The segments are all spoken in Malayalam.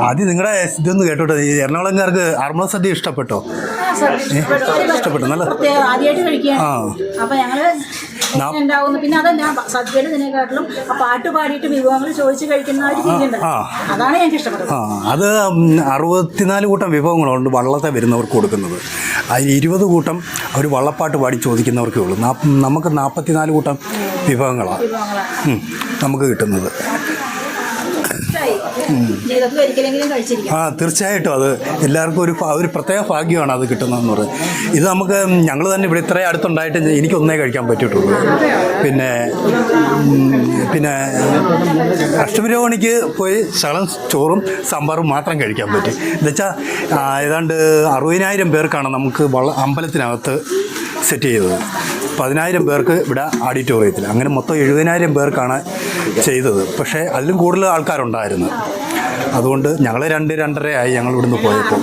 ആദ്യം നിങ്ങളുടെ ഇതൊന്ന് കേട്ടോട്ടെ. ഈ എറണാകുളംകാർക്ക് അറുപത് സദ്യ ഇഷ്ടപ്പെട്ടോ? ഇഷ്ടപ്പെട്ടു. നല്ല ആ. ഉണ്ടാവുന്നു. പിന്നെ അതല്ല സദ്യയുടെ ഇതിനെക്കാട്ടിലും ആ പാട്ട് പാടിയിട്ട് വിഭവങ്ങൾ ചോദിച്ച് കഴിക്കുന്ന ഒരു രീതിയുണ്ട്. അതാണ് ഇഷ്ടപ്പെട്ടത്. ആ അത് അറുപത്തിനാല് കൂട്ടം വിഭവങ്ങളുണ്ട് വള്ളത്തെ വരുന്നവർക്ക് കൊടുക്കുന്നത്. അതിൽ ഇരുപത് കൂട്ടം അവർ വള്ളപ്പാട്ട് പാടി ചോദിക്കുന്നവർക്കേ ഉള്ളൂ. നമുക്ക് നാൽപ്പത്തിനാല് കൂട്ടം വിഭവങ്ങളാണ് നമുക്ക് കിട്ടുന്നത്. ആ തീർച്ചയായിട്ടും. അത് എല്ലാവർക്കും ഒരു ഒരു പ്രത്യേക ഭാഗ്യമാണ് അത് കിട്ടുന്നതെന്ന് പറയുന്നത്. ഇത് നമുക്ക് ഞങ്ങൾ തന്നെ ഇവിടെ ഇത്രയും അടുത്തുണ്ടായിട്ട് എനിക്കൊന്നേ കഴിക്കാൻ പറ്റിയിട്ടുള്ളൂ. പിന്നെ പിന്നെ അഷ്ടമിരോണിക്ക് പോയി ശകലം ചോറും സാമ്പാറും മാത്രം കഴിക്കാൻ പറ്റും. എന്നുവെച്ചാൽ ഏതാണ്ട് അറുപതിനായിരം പേർക്കാണ് നമുക്ക് അമ്പലത്തിനകത്ത് സെറ്റ് ചെയ്തത്. പതിനായിരം പേർക്ക് ഇവിടെ ഓഡിറ്റോറിയത്തിൽ അങ്ങനെ മൊത്തം എഴുപതിനായിരം പേർക്കാണ് ചെയ്തത്. പക്ഷേ അതിലും കൂടുതൽ ആൾക്കാരുണ്ടായിരുന്നു. അതുകൊണ്ട് ഞങ്ങൾ രണ്ട് രണ്ടര ആയി ഞങ്ങൾ ഇവിടുന്ന് പോയപ്പോൾ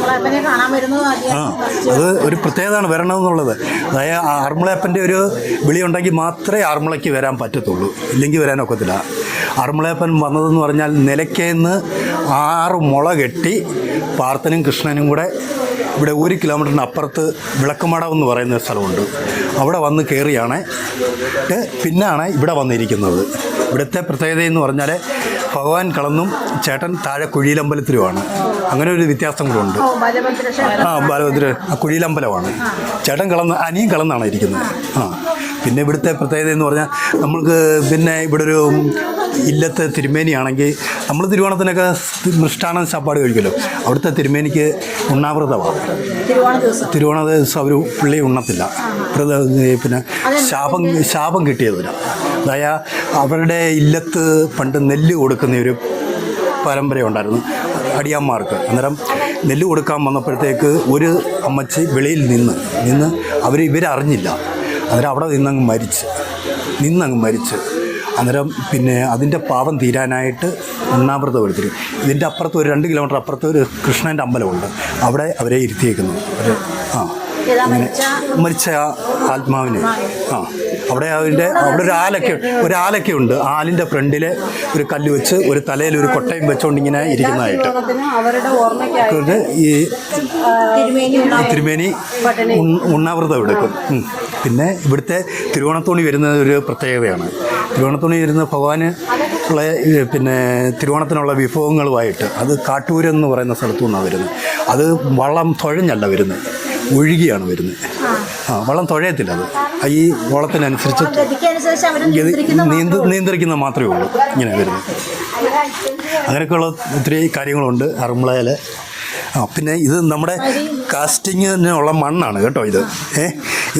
ആ അത് ഒരു പ്രത്യേകതയാണ് വരണമെന്നുള്ളത്. അതായത് ആർമുളയപ്പന്റെ ഒരു വിളി ഉണ്ടെങ്കിൽ മാത്രമേ ആർമുളയ്ക്ക് വരാൻ പറ്റത്തുള്ളൂ. ഇല്ലെങ്കിൽ വരാൻ ആറന്മുളയപ്പൻ വന്നതെന്ന് പറഞ്ഞാൽ നിലയ്ക്കേന്ന് ആറ് മുള കെട്ടി പാർത്ഥനും കൃഷ്ണനും കൂടെ ഇവിടെ ഒരു കിലോമീറ്ററിന് അപ്പുറത്ത് വിളക്കുമടം എന്ന് പറയുന്ന സ്ഥലമുണ്ട്. അവിടെ വന്ന് കയറിയാണ് പിന്നാണ് ഇവിടെ വന്നിരിക്കുന്നത്. ഇവിടുത്തെ പ്രത്യേകത എന്ന് പറഞ്ഞാൽ ഭഗവാൻ കളന്നും ചേട്ടൻ താഴെ കുഴിയിലമ്പലത്തിലുമാണ്. അങ്ങനെ ഒരു വ്യത്യാസം കൂടെ ഉണ്ട്. ആ ബാലഭദ്ര കുഴിയിലമ്പലമാണ്. ചേട്ടൻ കളന്ന് അനിയും കളന്നാണ് ഇരിക്കുന്നത്. ആ പിന്നെ ഇവിടുത്തെ പ്രത്യേകത എന്ന് പറഞ്ഞാൽ നമ്മൾക്ക് പിന്നെ ഇവിടെ ഒരു ഇല്ലത്തെ തിരുമേനിയാണെങ്കിൽ നമ്മൾ തിരുവോണത്തിനൊക്കെ മൃഷ്ടാന ചാപ്പാട് കഴിക്കുമല്ലോ. അവിടുത്തെ തിരുമേനിക്ക് ഉണ്ണാവൃതമാണ്. തിരുവോണ ദിവസം. അവർ പുള്ളി ഉണ്ണത്തില്ല. വ്രത പിന്നെ ശാപം ശാപം കിട്ടിയതിന്. അതായത് അവരുടെ ഇല്ലത്ത് പണ്ട് നെല്ല് കൊടുക്കുന്ന ഒരു പരമ്പരയുണ്ടായിരുന്നു അടിയന്മാർക്ക്. അന്നേരം നെല്ല് കൊടുക്കാൻ വന്നപ്പോഴത്തേക്ക് ഒരു അമ്മച്ചി വെളിയിൽ നിന്ന് നിന്ന് അവർ ഇവരറിഞ്ഞില്ല. അന്നേരം അവിടെ നിന്നങ്ങ് മരിച്ച് നിന്നങ്ങ് മരിച്ച്. അന്നേരം പിന്നെ അതിന്റെ പാവം തീരാനായിട്ട് ഉണ്ണാവൃതം എടുത്തിരും ഇതിന്റെ അപ്പുറത്ത് ഒരു രണ്ട് കിലോമീറ്റർ അപ്പുറത്ത് ഒരു കൃഷ്ണന്റെ അമ്പലമുണ്ട്. അവിടെ അവരെ ഇരുത്തിയേക്കുന്നു. ഒരു ആ. മരിച്ച? ആത്മാവിനെ. ആ. അവിടെ അതിന്റെ അവിടെ ഒരു ആലൊക്കെ ഒരു ആലൊക്കെ ഉണ്ട്. ആലിന്റെ ഫ്രണ്ടിൽ ഒരു കല്ല് വെച്ച് ഒരു തലയിൽ ഒരു കൊട്ടയും വെച്ചുകൊണ്ട് ഇങ്ങനെ ഇരിക്കുന്നതായിട്ട് ഈ തിരുമേനി ഉണ്ണാവൃതം എടുക്കും. പിന്നെ ഇവിടുത്തെ തിരുവോണത്തോണി വരുന്നത് ഒരു പ്രത്യേകതയാണ്. തിരുവോണത്തോണി വരുന്ന ഭഗവാന് ഉള്ള പിന്നെ തിരുവോണത്തിനുള്ള വിഭവങ്ങളുമായിട്ട് അത് കാട്ടൂരെന്ന് പറയുന്ന സ്ഥലത്തു നിന്നാണ് വരുന്നത്. അത് വള്ളം തുഴഞ്ഞല്ല വരുന്നത്. ഒഴുകിയാണ് വരുന്നത്. ആ വള്ളം തുഴയത്തില്ല അത്. ഈ നിയന്ത്രിക്കുന്ന നീന്ത നിയന്ത്രിക്കുന്ന മാത്രമേ ഉള്ളൂ. ഇങ്ങനെ വരുന്നത്. അങ്ങനെയൊക്കെയുള്ള ഒത്തിരി കാര്യങ്ങളുണ്ട് അറുമ്പളയിൽ ആ പിന്നെ ഇത് നമ്മുടെ കാസ്റ്റിങ്ങിനുള്ള മണ്ണാണ് കേട്ടോ ഇത്. ഏ?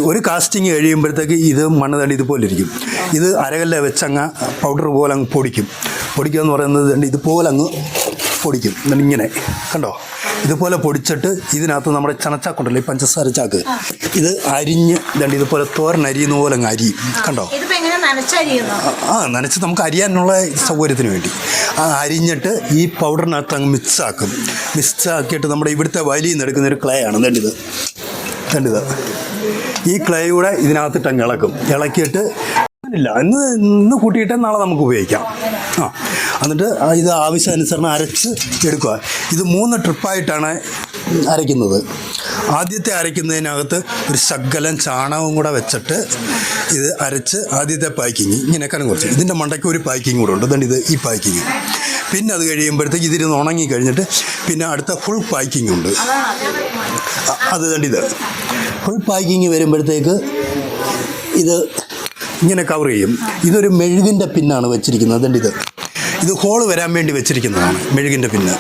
ഒരു കാസ്റ്റിംഗ് കഴിയുമ്പോഴത്തേക്ക് ഇത് മണ്ണ് തടി ഇതുപോലെ ഇരിക്കും ഇത് അരകല്ല വെച്ചങ്ങ് പൗഡർ പോലെ അങ്ങ് പൊടിക്കും. പൊടിക്കുക എന്ന് പറയുന്നത് ഇതുപോലെ അങ്ങ് പൊടിക്കും. ഇങ്ങനെ. കണ്ടോ? ഇതുപോലെ പൊടിച്ചിട്ട് ഇതിനകത്ത് നമ്മുടെ ചണച്ചാക്കുണ്ടല്ലോ ഈ പഞ്ചസാര ചാക്ക്. ഇത് അരിഞ്ഞ് ദണ്ട് ഇതുപോലെ തോരൻ അരിയുന്ന പോലെ അങ്ങ് അരിയും കണ്ടോ? ആ നനച്ച് നമുക്ക് അരിയാനുള്ള സൗകര്യത്തിന് വേണ്ടി. ആ അരിഞ്ഞിട്ട് ഈ പൗഡറിനകത്ത് അങ്ങ് മിക്സ് ആക്കും. മിക്സ് ആക്കിയിട്ട് നമ്മുടെ ഇവിടുത്തെ വലിയ നിന്ന് എടുക്കുന്ന ഒരു ക്ലേ ആണ്. ദണ്ടിത് ദണ്ടിത് ഈ ക്ലേ കൂടെ ഇതിനകത്തിട്ട് അങ്ങ് ഇളക്കും. ഇളക്കിയിട്ട് ഇല്ല ഇന്ന് ഇന്ന് കൂട്ടിയിട്ട് നാളെ നമുക്ക് ഉപയോഗിക്കാം. ആ എന്നിട്ട് ഇത് ആവശ്യാനുസരണം അരച്ച് എടുക്കുക. ഇത് മൂന്ന് ട്രിപ്പായിട്ടാണ് അരയ്ക്കുന്നത്. ആദ്യത്തെ അരയ്ക്കുന്നതിനകത്ത് ഒരു ശകലം ചാണകവും കൂടെ വെച്ചിട്ട് ഇത് അരച്ച് ആദ്യത്തെ പാക്കിങ്. ഇങ്ങനെയൊക്കെ കുറച്ച് ഇതിന്റെ മണ്ടയ്ക്ക് ഒരു പാക്കിങ് കൂടെ ഉണ്ട്. ഇത് ഈ പാക്കിങ്. പിന്നെ അത് കഴിയുമ്പോഴത്തേക്ക് ഇതിരുന്ന് ഉണങ്ങി കഴിഞ്ഞിട്ട് പിന്നെ അടുത്ത ഫുൾ പാക്കിംഗ് ഉണ്ട്. അത് കണ്ട് ഇത്. ഫുൾ പാക്കിങ് വരുമ്പോഴത്തേക്ക് ഇത് ഇങ്ങനെ കവർ ചെയ്യും. ഇതൊരു മെഴുകിന്റെ പിന്നാണ് വെച്ചിരിക്കുന്നത്. അതുകൊണ്ട് ഇത്. ഇത് ഹോൾ വരാൻ വേണ്ടി വെച്ചിരിക്കുന്നതാണ് മെഴുകിന്റെ പിന്ന്.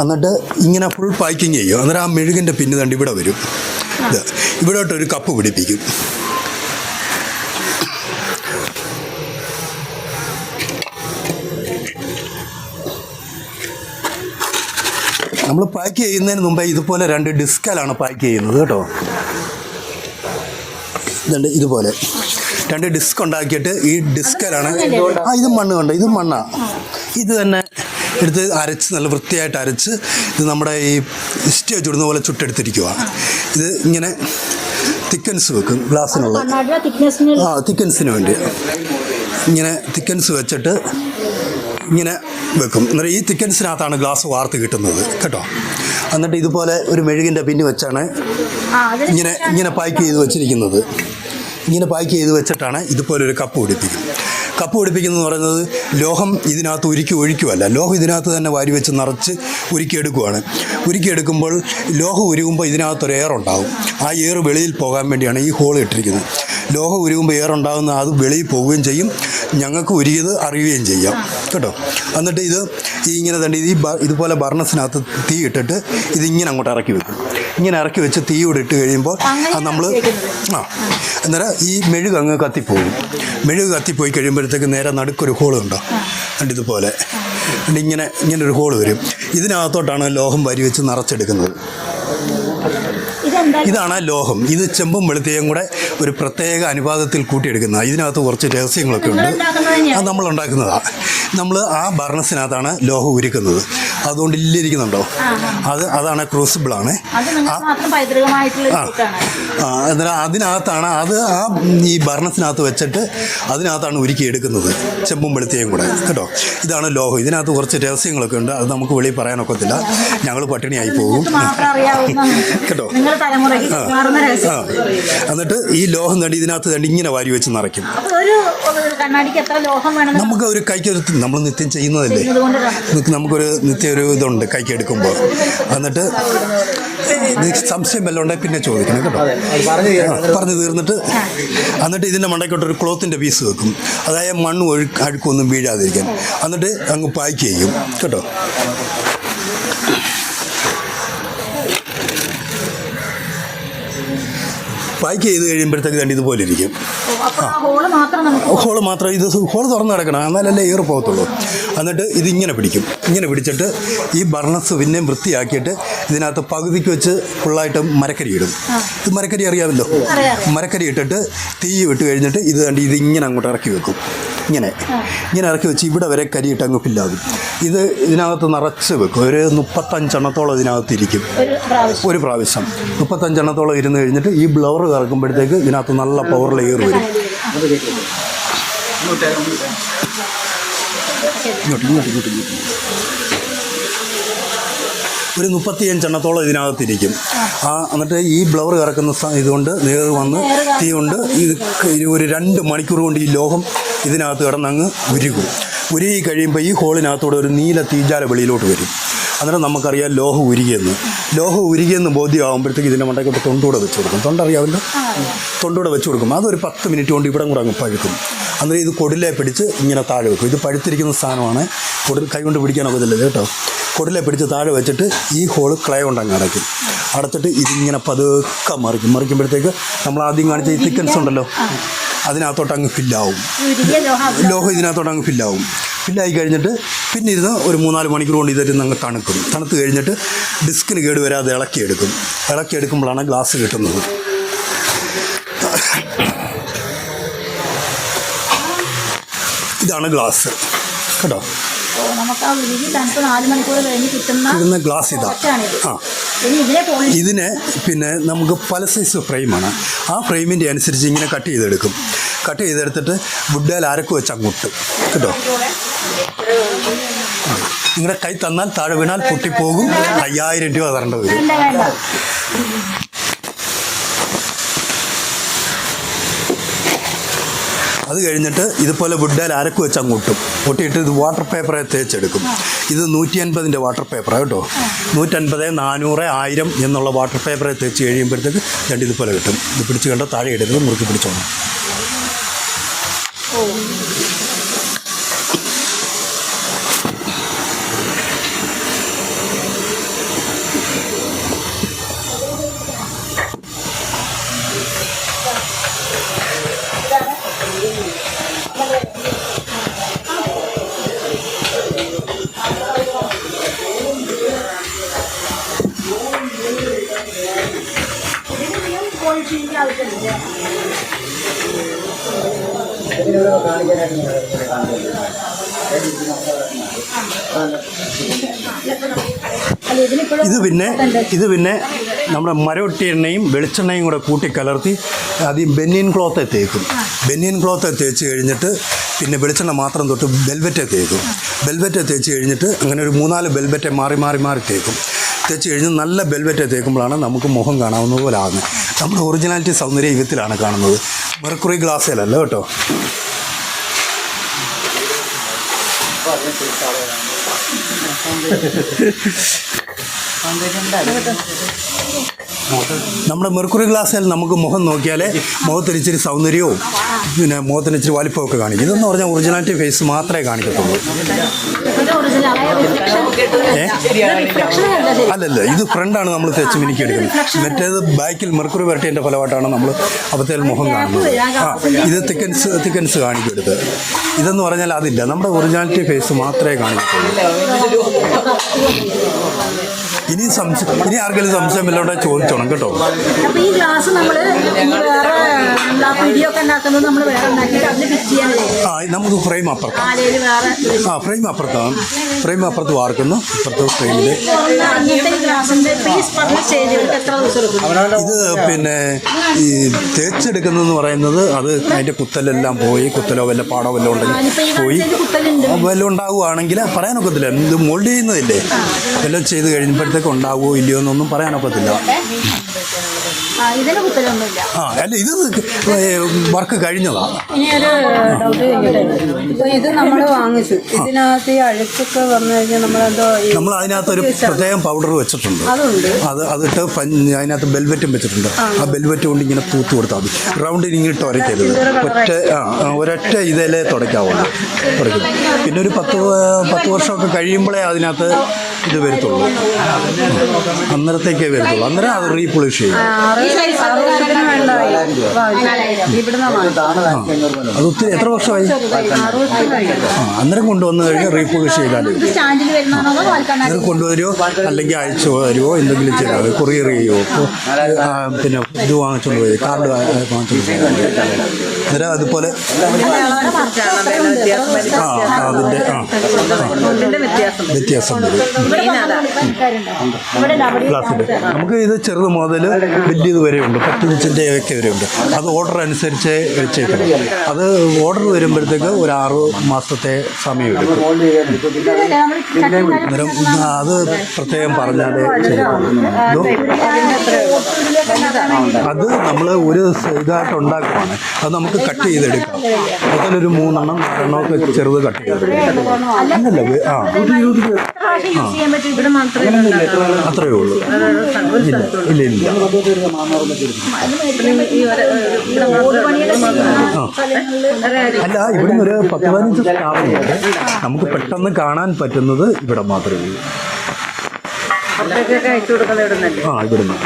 എന്നിട്ട് ഇങ്ങനെ ഫുൾ പാക്കിങ് ചെയ്യും. അന്നേരം ആ മെഴുകിന്റെ പിന്ന് തണ്ട് ഇവിടെ വരും. ഇത്. ഇവിടോട്ടൊരു കപ്പ് പിടിപ്പിക്കും. നമ്മൾ പാക്ക് ചെയ്യുന്നതിന് മുമ്പേ ഇതുപോലെ രണ്ട് ഡിസ്കലാണ് പാക്ക് ചെയ്യുന്നത് കേട്ടോ. ഇതുണ്ട് ഇതുപോലെ. രണ്ട് ഡിസ്ക് ഉണ്ടാക്കിയിട്ട് ഈ ഡിസ്കലാണ് ആ ഇത് മണ്ണ് കണ്ടോ? ഇത് മണ്ണാ. ഇത് തന്നെ എടുത്ത് അരച്ച് നല്ല വൃത്തിയായിട്ട് അരച്ച് ഇത് നമ്മുടെ ഈ ഇഷ്ടിയ ചുടുന്ന പോലെ ചുട്ടെടുത്തിരിക്കുക ഇത് ഇങ്ങനെ തിക്കൻസ് വെക്കും ഗ്ലാസ്സിനുള്ള. ആ തിക്കൻസിന് വേണ്ടി. ഇങ്ങനെ തിക്കൻസ് വെച്ചിട്ട് ഇങ്ങനെ വെക്കും. എന്നിട്ട് ഈ തിക്കൻസിനകത്താണ് ഗ്ലാസ് വാർത്ത് കിട്ടുന്നത്. കേട്ടോ? എന്നിട്ട് ഇതുപോലെ ഒരു മെഴുകിന്റെ പിന്നി വെച്ചാണ് ഇങ്ങനെ ഇങ്ങനെ പാക്ക് ചെയ്ത് വെച്ചിരിക്കുന്നത്. ഇങ്ങനെ പാക്ക് ചെയ്ത് വെച്ചിട്ടാണ് ഇതുപോലെ ഒരു കപ്പ് പിടിപ്പിക്കും. കപ്പ് പിടിപ്പിക്കുന്നത് എന്ന് പറയുന്നത് ലോഹം ഇതിനകത്ത് ഉരുക്കി ഒഴിക്കുമല്ല ലോഹം ഇതിനകത്ത് തന്നെ വാരി വെച്ച് നിറച്ച് ഉരുക്കിയെടുക്കുവാണ് ഉരുക്കിയെടുക്കുമ്പോൾ ലോഹം ഉരുകുമ്പോൾ ഇതിനകത്തൊരു എയർ ഉണ്ടാകും ആ എയർ വെളിയിൽ പോകാൻ വേണ്ടിയാണ് ഈ ഹോൾ ഇട്ടിരിക്കുന്നത്. ലോഹം ഉരുകുമ്പോൾ എയർ ഉണ്ടാകുന്ന അത് വെളിയിൽ പോവുകയും ചെയ്യും. ഞങ്ങൾക്ക് ഉരുകിയത് അറിയുകയും ചെയ്യാം. കേട്ടോ? എന്നിട്ട് ഇത് ഈ ഇങ്ങനെ തന്നെ ഈ ഇതുപോലെ ബർണസിനകത്ത് തീ ഇട്ടിട്ട് ഇതിങ്ങനെ അങ്ങോട്ട് ഇറക്കി വെക്കും. ഇങ്ങനെ ഇറക്കി വെച്ച് തീ ഇവിടെ ഇട്ട് കഴിയുമ്പോൾ അത് നമ്മൾ ആ. അന്നേരം ഈ മെഴുക് അങ്ങ് കത്തിപ്പോകും. മെഴുക് കത്തിപ്പോയി കഴിയുമ്പോഴത്തേക്ക് നേരെ നടുക്കൊരു ഹോൾ ഉണ്ടോ എന്നിട്ട് ഇതുപോലെ. ഇങ്ങനെ ഇങ്ങനെ ഒരു ഹോൾ വരും. ഇതിനകത്തോട്ടാണ് ലോഹം വരി വെച്ച് നിറച്ചെടുക്കുന്നത്. ഇതാണ് ലോഹം. ഇത് ചെമ്പും വെളുത്തയും കൂടെ ഒരു പ്രത്യേക അനുപാതത്തിൽ കൂട്ടിയെടുക്കുന്ന ഇതിനകത്ത് കുറച്ച് രഹസ്യങ്ങളൊക്കെ ഉണ്ട്. അത് നമ്മൾ ഉണ്ടാക്കുന്നതാണ് നമ്മൾ ആ ഭരണസിനകത്താണ് ലോഹം ഉരുക്കുന്നത്. അതുകൊണ്ട് ഇല്ലിരിക്കുന്നുണ്ടോ? അത് അതാണ് ക്രൂസിബിളാണ്. എന്നാൽ അതിനകത്താണ് അത് ആ ഈ ഭരണത്തിനകത്ത് വെച്ചിട്ട് അതിനകത്താണ് ഉരുക്കി എടുക്കുന്നത്. ചെമ്പും വെളുത്തിയും കൂടെ. കേട്ടോ? ഇതാണ് ലോഹം. ഇതിനകത്ത് കുറച്ച് രഹസ്യങ്ങളൊക്കെ ഉണ്ട്. അത് നമുക്ക് വെളിയിൽ പറയാനൊക്കത്തില്ല. ഞങ്ങൾ പട്ടിണിയായി പോകും. കേട്ടോ? എന്നിട്ട് ഈ ലോഹം തണ്ടി ഇതിനകത്ത് തണ്ടി ഇങ്ങനെ വാരി വെച്ച് നിറയ്ക്കും. നമുക്ക് ഒരു കൈക്ക് നമ്മൾ നിത്യം ചെയ്യുന്നതല്ലേ? ചെയ്യുന്നത് നമുക്കൊരു നിത്യ ഒരു ഇതുണ്ട് കൈക്ക് എടുക്കുമ്പോൾ എന്നിട്ട് സംശയം വല്ലതും ഉണ്ടെങ്കിൽ പിന്നെ ചോദിക്കണം കേട്ടോ. പറഞ്ഞു തീർന്നിട്ട് എന്നിട്ട് ഇതിന്റെ മണ്ടയ്ക്കോട്ട് ഒരു ക്ലോത്തിന്റെ പീസ് വെക്കും. അതായത് മണ്ണ് ഒഴു അഴുക്കൊന്നും വീഴാതിരിക്കാൻ. എന്നിട്ട് അങ്ങ് പാക്ക് ചെയ്യും കേട്ടോ. പാക്ക് ചെയ്ത് കഴിയുമ്പോഴത്തേക്ക് രണ്ട് ഇതുപോലെ ഇരിക്കും. ഹോൾ മാത്രം ഇത് ഹോൾ തുറന്ന് കിടക്കണം എന്നാലല്ലേ എയർ പോകത്തുള്ളൂ. എന്നിട്ട് ഇതിങ്ങനെ പിടിക്കും. ഇങ്ങനെ പിടിച്ചിട്ട് ഈ ബർണസ് പിന്നെയും വൃത്തിയാക്കിയിട്ട് ഇതിനകത്ത് പകുതിക്ക് വെച്ച് ഫുള്ളായിട്ട് മരക്കരി ഇടും. ഇത് മരക്കരി അറിയാമല്ലോ? മരക്കരി ഇട്ടിട്ട് തീ വിട്ട് കഴിഞ്ഞിട്ട് ഇത് കണ്ട് ഇതിങ്ങനെ അങ്ങോട്ട് ഇറക്കി വെക്കും. ഇങ്ങനെ. ഇങ്ങനെ ഇറക്കി വെച്ച് ഇവിടെ വരെ കരിയിട്ട് അങ്ങ് ഫില്ലാകും. ഇത് ഇതിനകത്ത് നിറച്ച് വെക്കും. ഒരു മുപ്പത്തഞ്ചെണ്ണത്തോളം ഇതിനകത്ത് ഇരിക്കും. ഒരു പ്രാവശ്യം. ഒരു പ്രാവശ്യം. മുപ്പത്തഞ്ചെണ്ണത്തോളം ഇരുന്ന് കഴിഞ്ഞിട്ട് ഈ ബ്ലവർ കറക്കുമ്പോഴത്തേക്ക് ഇതിനകത്ത് നല്ല പവർ ലെയർ വരും. ഇങ്ങോട്ട് ഇങ്ങോട്ട് ഇങ്ങോട്ട് ഇങ്ങോട്ട്. ഒരു മുപ്പത്തിയഞ്ചെണ്ണത്തോളം ഇതിനകത്തിരിക്കും. ആ എന്നിട്ട് ഈ ബ്ലവർ കറക്കുന്ന ഇതുകൊണ്ട് നേർ വന്ന് തീ കൊണ്ട് ഇത് ഒരു രണ്ട് മണിക്കൂർ കൊണ്ട് ഈ ലോഹം ഇതിനകത്ത് കിടന്നങ്ങ് ഉരുകും. ഉരുകി കഴിയുമ്പോൾ ഈ ഹോളിനകത്തൂടെ ഒരു നീല തീജാല വെളിയിലോട്ട് വരും. അന്നേരം നമുക്കറിയാം ലോഹ ഉരുകിയെന്ന്. ലോഹ ഉരുകിയെന്ന് ബോധ്യമാകുമ്പോഴത്തേക്ക് ഇതിന്റെ മണ്ടയ്ക്കൊട്ട് തൊണ്ടൂടെ വെച്ച് കൊടുക്കും. തൊണ്ടറിയാമല്ലോ തൊണ്ടൂടെ വെച്ച് കൊടുക്കും. അതൊരു പത്ത് മിനിറ്റ് കൊണ്ട് ഇവിടെ കൂടെ അങ്ങ് പഴുക്കും. അന്നേരം ഇത് കൊടിലെ പിടിച്ച് ഇങ്ങനെ താഴെ വെക്കും. ഇത് പഴുത്തിരിക്കുന്ന സാധനമാണ്. കൊടി കൈ കൊണ്ട് പിടിക്കാനൊക്കത്തില്ല കേട്ടോ. കൊടിലെ പിടിച്ച് താഴെ വെച്ചിട്ട് ഈ ഹോൾ ക്ലേ കൊണ്ട് അങ്ങ് അടയ്ക്കും. അടച്ചിട്ട് ഇതിങ്ങനെ പതുക്കെ മറിക്കും. മറിക്കുമ്പോഴത്തേക്ക് നമ്മൾ ആദ്യം കാണിച്ച ഈ തിക്കൻസ് ഉണ്ടല്ലോ അതിനകത്തോട്ട് അങ്ങ് ഫില്ലാവും ലോഹം ലോഹം ഇതിനകത്തോട്ട് അങ്ങ് ഫില്ലാവും ഫില്ലായി കഴിഞ്ഞിട്ട് പിന്നെ ഇരുന്ന് ഒരു മൂന്നാൽ മണിക്കൂർ കൊണ്ട് ഇതിരുന്ന് അങ്ങ് തണുക്കും. തണുത്ത് കഴിഞ്ഞിട്ട് ഡിസ്കിന് കേട് വരാതെ ഇളക്കിയെടുക്കും. ഇളക്കിയെടുക്കുമ്പോഴാണ് ഗ്ലാസ് കിട്ടുന്നത്. ഇതാണ് ഗ്ലാസ് കേട്ടോ? നമുക്ക് ആ ഉരുകി തണുപ്പ് നാല് മണിക്കൂർ കഴിഞ്ഞ് കിട്ടുന്ന ഗ്ലാസ് ഇതാ. ആ. ഇതിനെ ഇതിന് പിന്നെ നമുക്ക് പല സൈസ് ഫ്രെയിമാണ്. ആ ഫ്രെയിമിന്റെ അനുസരിച്ച് ഇങ്ങനെ കട്ട് ചെയ്തെടുക്കും. കട്ട് ചെയ്തെടുത്തിട്ട് വുഡേൽ അരക്ക് വെച്ച് അങ്ങോട്ട്. കേട്ടോ? നിങ്ങളുടെ കൈ തന്നാൽ താഴെ വീണാൽ പൊട്ടിപ്പോകും. അയ്യായിരം രൂപ തരേണ്ട വരും വേണ്ട വേണ്ട അത് കഴിഞ്ഞിട്ട് ഇതുപോലെ വുഡേൽ അരക്ക് വെച്ച് അങ്ങോട്ടും? പൊട്ടിയിട്ട് ഇത് വാട്ടർ പേപ്പറെ തേച്ചെടുക്കും. ഇത് നൂറ്റി അൻപതിന്റെ വാട്ടർ പേപ്പറാണ് കേട്ടോ. നൂറ്റൻപത് നാനൂറ് ആയിരം എന്നുള്ള വാട്ടർ പേപ്പറെ തേച്ച് കഴിയുമ്പോഴത്തേക്ക് രണ്ട് ഇതുപോലെ കിട്ടും. ഇത് പിടിച്ച് കണ്ട താഴെ ഇടരുത് മുറുക്കി പിടിച്ചോണം ഇത് പിന്നെ ഇത് പിന്നെ നമ്മുടെ മരവട്ടി എണ്ണയും വെളിച്ചെണ്ണയും കൂടെ കൂട്ടി കലർത്തി ആദ്യം ബെന്നിയൻ ക്ലോത്ത് തേക്കും. ബെന്നിയൻ ക്ലോത്ത് തേച്ച് കഴിഞ്ഞിട്ട് പിന്നെ വെളിച്ചെണ്ണ മാത്രം തൊട്ട് ബെൽവെറ്റ് തേക്കും. ബെൽവെറ്റ് തേച്ച് കഴിഞ്ഞിട്ട് അങ്ങനെ ഒരു മൂന്നാൽ ബെൽവെറ്റ് മാറി മാറി മാറി തേക്കും. തേച്ച് കഴിഞ്ഞ് നല്ല ബെൽവെറ്റ് തേക്കുമ്പോഴാണ് നമുക്ക് മുഖം കാണാവുന്നത് പോലെ ആകുന്നത് നമ്മുടെ ഒറിജിനാലിറ്റി സൗന്ദര്യ യുഗത്തിലാണ് കാണുന്നത്. മെർക്കുറി ഗ്ലാസ്സിലല്ല കേട്ടോ. 可以加到两杯，杯，三杯跟带。നമ്മുടെ മെർക്കുറി ഗ്ലാസ്സിൽ നമുക്ക് മുഖം നോക്കിയാൽ മുഖത്തിന് ഇച്ചിരി സൗന്ദര്യവും പിന്നെ മുഖത്തിന് ഇച്ചിരി വലിപ്പമൊക്കെ ഒക്കെ കാണിക്കും. ഇതെന്ന് പറഞ്ഞാൽ ഒറിജിനാലിറ്റി ഫേസ് മാത്രമേ കാണിക്കത്തുള്ളൂ. അല്ലല്ല ഇത് ഫ്രണ്ടാണ് നമ്മൾ തെച്ച് മിനിക്ക് എടുക്കുന്നത്. മറ്റേത് ബാക്കിൽ മെർക്കുറി വരട്ടിന്റെ ഫലമായിട്ടാണ് നമ്മൾ അപ്പത്തേൽ മുഖം കാണുന്നത്. ആ ഇത് തിക്കൻസ് തിക്കൻസ് കാണിക്കും എടുത്ത്. ഇതെന്ന് പറഞ്ഞാൽ അതില്ല. നമ്മുടെ ഒറിജിനാലിറ്റി ഫേസ് മാത്രമേ കാണിക്കത്തുള്ളൂ. ഇനി സംശയം ഇനി ആർക്കെങ്കിലും സംശയമില്ലോടെ ചോദിച്ചോണം കേട്ടോ. അപ്പൊ ഈ ഗ്ലാസ് നമ്മൾ വേറെ എന്താ പിടിയൊക്കെ ഉണ്ടാക്കുന്നത് നമ്മൾ വേറെ ഉണ്ടാക്കിയിട്ട് അതിന് ഫിറ്റ് ചെയ്യാനല്ലേ? ആ നമുക്ക് ഫ്രെയിം അപ്പുറത്ത്. വേറെ ആ ഫ്രെയിം അപ്പുറത്താണ് ഫ്രെയിം അപ്പുറത്ത് വാർക്കുന്നു. ഇപ്പുറത്ത് ഫ്രെയിമിൽ ദിവസം ഇത് പിന്നെ ഈ തേച്ചെടുക്കുന്നതെന്ന് പറയുന്നത് അത് അതിന്റെ കുത്തലെല്ലാം പോയി കുത്തലോ വല്ല പാടോ വല്ല ഉണ്ടെങ്കിൽ പോയി. വല്ലതും ഉണ്ടാവുകയാണെങ്കിൽ പറയാനൊക്കത്തില്ല. ഇത് മോൾഡ് ചെയ്യുന്നതില്ലേ? വല്ലതും ചെയ്ത് കഴിയുമ്പോഴത്തേക്ക് ഉണ്ടാവുമോ ഇല്ലയോ എന്നൊന്നും പറയാനൊക്കത്തില്ല. ഇതിന് കുത്തലൊന്നുമില്ല. ആ അല്ല ഇത് വർക്ക് കഴിഞ്ഞതാണ് ഇനി ഒരു ഡൗട്ട് ഇപ്പൊ ഇത് നമ്മൾ വാങ്ങിച്ചു. ഇതിനകത്ത് ഈ അഴുക്കൊക്കെ വന്നു കഴിഞ്ഞാൽ നമ്മളെന്തോ നമ്മൾ അതിനകത്ത് ഒരു പ്രത്യേകം പൗഡർ വെച്ചിട്ടുണ്ട്. അതുണ്ട്. അത് അതിട്ട് അതിനകത്ത് ബെൽവെറ്റും വെച്ചിട്ടുണ്ട്. ആ. ബെൽവെറ്റ് കൊണ്ട് ഇങ്ങനെ തൂത്ത് കൊടുത്താൽ മതി. റൗണ്ടിൽ ഇങ്ങനെ ഉരയ്ക്കരുത് ഒറ്റ ആ ഒരൊറ്റ ഇതിലേ തുടയ്ക്കാവുള്ളൂ. തുടയ്ക്കും പിന്നെ ഒരു പത്ത് പത്ത് വർഷമൊക്കെ കഴിയുമ്പോഴേ അതിനകത്ത് ഇത് വരത്തുള്ളൂ. അന്നേരത്തേക്കേ വരത്തുള്ളൂ. അന്നേരം അത് റീപൊളിഷ് ചെയ്യും. അത് ഒത്തിരി എത്ര വർഷമായി? അന്നേരം കൊണ്ടുവന്ന് കഴിഞ്ഞാൽ റീപൊളിഷ് ചെയ്താൽ വാൽക്കണ്ണാടി? അത് കൊണ്ടുവരുമോ? അല്ലെങ്കിൽ അയച്ചു തരുമോ? എന്തെങ്കിലും ചെയ്താൽ കൊറിയർ ചെയ്യുമോ? പിന്നെ ഇത് വാങ്ങിച്ചുകൊണ്ട് പോയി. കാർഡ് വാങ്ങിച്ചുകൊണ്ട് പോയി. അന്നേരം അതുപോലെ ആ അതിന്റെ ആ വ്യത്യാസം വ്യത്യാസം വരും. നമുക്ക് ഇത് ചെറുത് മുതൽ വലിയത് വരെയുണ്ട് പത്ത് ഇഞ്ചിന്റെ ഒക്കെ വരെയുണ്ട് അത് ഓർഡർ അനുസരിച്ച് വെച്ചേക്കണം. അത് ഓർഡർ വരുമ്പോഴത്തേക്ക് ഒരു ആറ് മാസത്തെ സമയം എടുക്കും. അന്നേരം ആ, അത് പ്രത്യേകം പറഞ്ഞാൽ അത് നമ്മൾ ഒരു ഇതായിട്ട് ഉണ്ടാക്കുവാണ്. അത് നമുക്ക് കട്ട് ചെയ്തെടുക്കാം. മൊത്തത്തിലൊരു മൂന്നെണ്ണം നാലെണ്ണം ഒക്കെ ചെറുത് കട്ട് ചെയ്തെടുക്കാം. അല്ലല്ല ആ. ആ ചെയ്യാൻ പറ്റും. ഇവിടെ അത്രയേ ഉള്ളൂ. ഇല്ല ഇല്ല. അല്ല ഇവിടുന്ന് ഒരു പത്ത് പതിനഞ്ച് സ്ഥാപനമുണ്ട്. നമുക്ക് പെട്ടെന്ന് കാണാൻ പറ്റുന്നത് ഇവിടെ മാത്രമേ ഉള്ളൂ. ആ ഇവിടുന്ന്.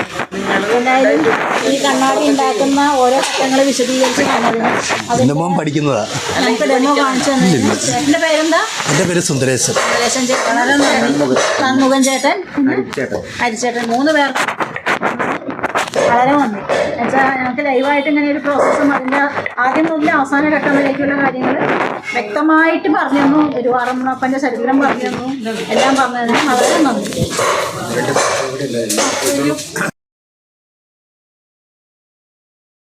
എന്തായാലും ഈ കണ്ണാടി ഉണ്ടാക്കുന്ന ഓരോ ഘട്ടങ്ങൾ വിശദീകരിച്ച് കാണുന്നതിന് മോൻ പഠിക്കുന്നതാ. നമുക്ക് ഡെമോ കാണിച്ചു തന്നെ. പേരെന്താ? എന്റെ പേര് സുന്ദരേശൻ. സുന്ദരേശൻ ചേട്ടൻ നന്മുഖൻ ചേട്ടൻ. ഹരിച്ചേട്ടൻ. മൂന്ന് പേർ വളരെ നന്ദി. എന്നുവെച്ചാൽ ഞങ്ങൾക്ക് ലൈവായിട്ട് ഇങ്ങനെ ഒരു പ്രോസസ്സും അതിന്റെ ആദ്യം മുതൽ അവസാന ഘട്ടം വരേക്കുള്ള കാര്യങ്ങൾ വ്യക്തമായിട്ട് പറഞ്ഞു തന്നു. ഒരു ആറമ്മപ്പന്റെ ചരിത്രം പറഞ്ഞു തന്നു. എല്ലാം പറഞ്ഞു തന്നു. വളരെ നന്ദി.